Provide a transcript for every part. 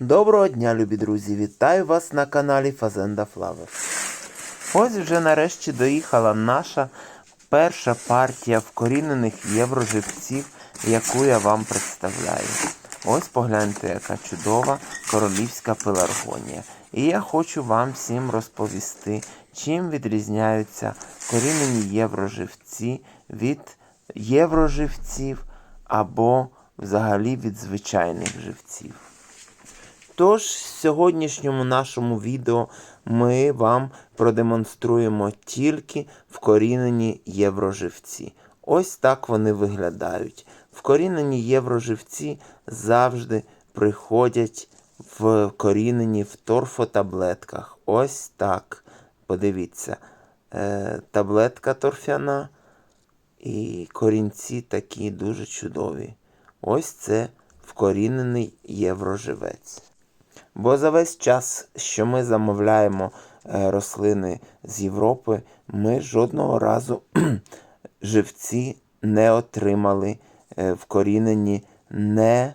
Доброго дня, любі друзі! Вітаю вас на каналі Fazenda Flower. Ось вже нарешті доїхала наша перша партія вкорінених євроживців, яку я вам представляю. Ось погляньте, яка чудова королівська пеларгонія. І я хочу вам всім розповісти, чим відрізняються корінені євроживці від євроживців або взагалі від звичайних живців. Тож, в сьогоднішньому нашому відео ми вам продемонструємо тільки вкорінені євроживці. Ось так вони виглядають. Вкорінені євроживці завжди приходять вкорінені в торфотаблетках. Ось так. Подивіться, е, таблетка торфяна і корінці такі дуже чудові. Ось це вкорінений євроживець. Бо за весь час, що ми замовляємо е, рослини з Європи, ми жодного разу живці не отримали е, вкорінені не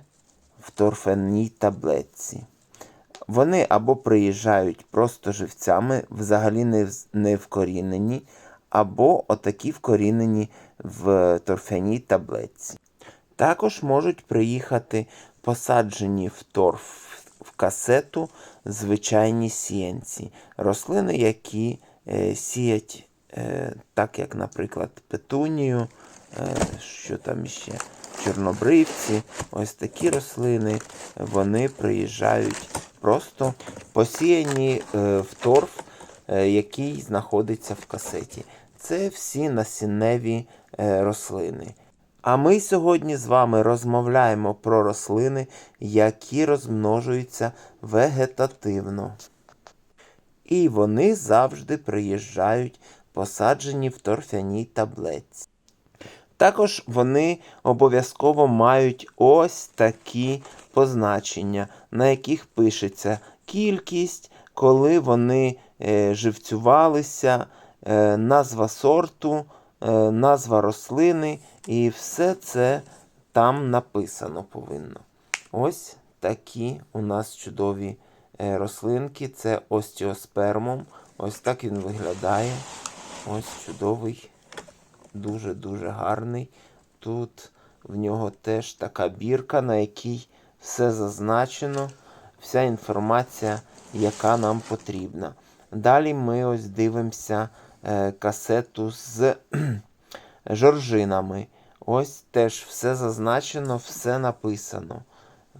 в торфяній таблетці. Вони або приїжджають просто живцями, взагалі не, не вкорінені, або отакі вкорінені в торфяній таблетці. Також можуть приїхати посаджені в торф в касету звичайні сіянці. Рослини, які е, сіять, е, так як, наприклад, петунію, е, що там ще, чорнобривці, ось такі рослини, вони приїжджають просто посіяні е, в торф, е, який знаходиться в касеті. Це всі насінневі е, рослини. А ми сьогодні з вами розмовляємо про рослини, які розмножуються вегетативно. І вони завжди приїжджають посаджені в торфяній таблетці. Також вони обов'язково мають ось такі позначення, на яких пишеться кількість, коли вони е, живцювалися, е, назва сорту, назва рослини, і все це там написано повинно. Ось такі у нас чудові е, рослинки. Це остеоспермум. Ось так він виглядає. Ось чудовий дуже-дуже гарний. Тут в нього теж така бірка, на якій все зазначено, вся інформація, яка нам потрібна. Далі ми ось дивимося е, касету з жоржинами. Ось теж все зазначено, все написано.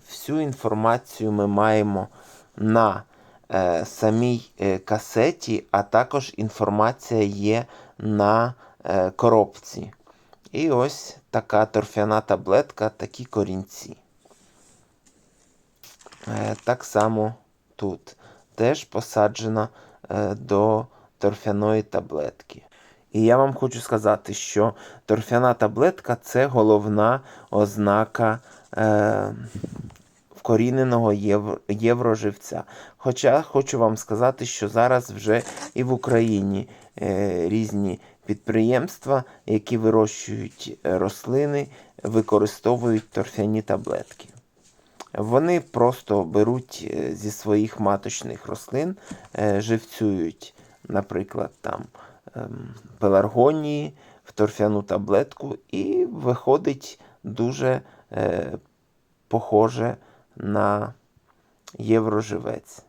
Всю інформацію ми маємо на е, самій е, касеті, а також інформація є на е, коробці. І ось така торфяна таблетка, такі корінці. Е, так само тут. Теж посаджена е, до торфяної таблетки. І я вам хочу сказати, що торфяна таблетка це головна ознака е, вкоріненого євро, євроживця. Хоча хочу вам сказати, що зараз вже і в Україні е, різні підприємства, які вирощують е, рослини, використовують торфяні таблетки. Вони просто беруть е, зі своїх маточних рослин, е, живцюють, наприклад, там ем, пеларгонії в торфяну таблетку, і виходить дуже е, похоже на євроживець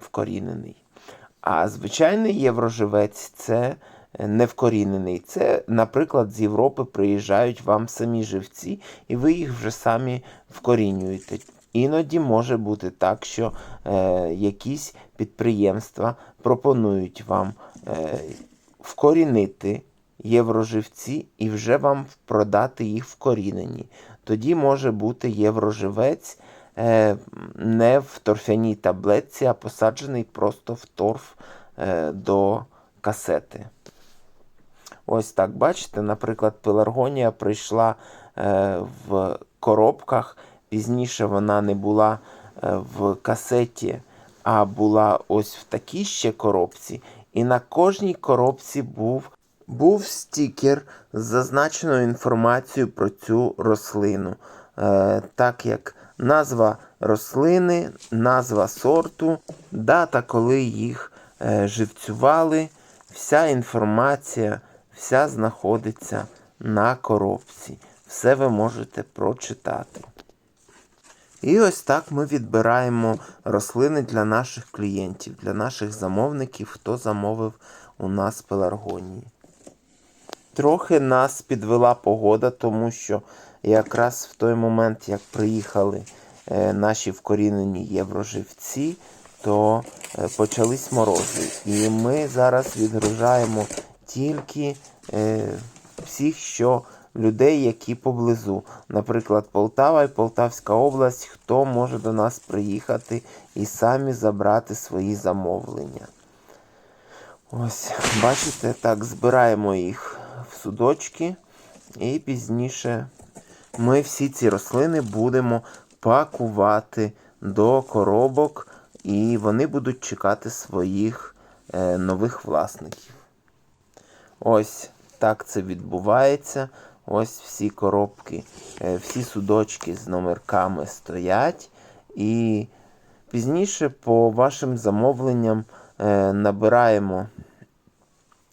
вкорінений. А звичайний євроживець це не вкорінений. Це, наприклад, з Європи приїжджають вам самі живці, і ви їх вже самі вкорінюєте. Іноді може бути так, що е, якісь підприємства пропонують вам е, вкорінити євроживці і вже вам продати їх вкорінені. Тоді може бути євроживець е, не в торфяній таблетці, а посаджений просто в торф е, до касети. Ось так, бачите, наприклад, пеларгонія прийшла е, в коробках. Пізніше вона не була е, в касеті, а була ось в такій ще коробці. І на кожній коробці був, був стікер з зазначеною інформацією про цю рослину. Е, так як назва рослини, назва сорту, дата, коли їх е, живцювали. Вся інформація, вся знаходиться на коробці. Все ви можете прочитати. І ось так ми відбираємо рослини для наших клієнтів, для наших замовників, хто замовив у нас пеларгонії. Трохи нас підвела погода, тому що якраз в той момент, як приїхали е, наші вкорінені євроживці, то е, почались морози. І ми зараз відгружаємо тільки е, всіх, що людей, які поблизу. Наприклад, Полтава і Полтавська область, хто може до нас приїхати і самі забрати свої замовлення. Ось, бачите, так, збираємо їх в судочки, і пізніше ми всі ці рослини будемо пакувати до коробок, і вони будуть чекати своїх е, нових власників. Ось так це відбувається. Ось всі коробки, е, всі судочки з номерками стоять. І пізніше по вашим замовленням е, набираємо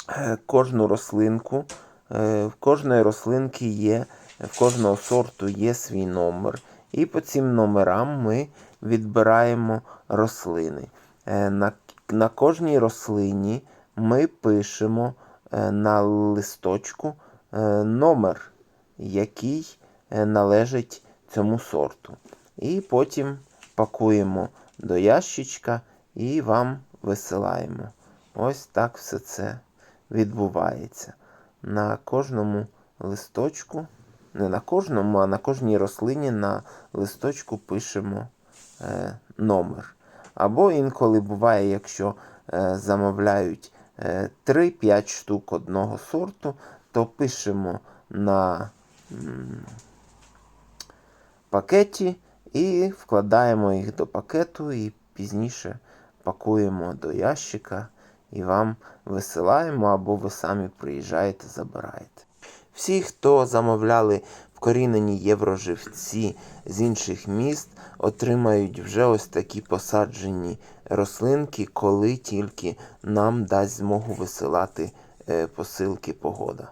е, кожну рослинку. В кожної рослинки є, в кожного сорту є свій номер. І по цим номерам ми відбираємо рослини. На, на кожній рослині ми пишемо на листочку номер, який е, належить цьому сорту. І потім пакуємо до ящичка і вам висилаємо. Ось так все це відбувається. На кожному листочку, не на кожному, а на кожній рослині на листочку пишемо е, номер. Або інколи буває, якщо е, замовляють е, 3-5 штук одного сорту, то пишемо на пакеті і вкладаємо їх до пакету і пізніше пакуємо до ящика і вам висилаємо, або ви самі приїжджаєте, забираєте. Всі, хто замовляли вкорінені євроживці з інших міст, отримають вже ось такі посаджені рослинки, коли тільки нам дасть змогу висилати е, посилки погода.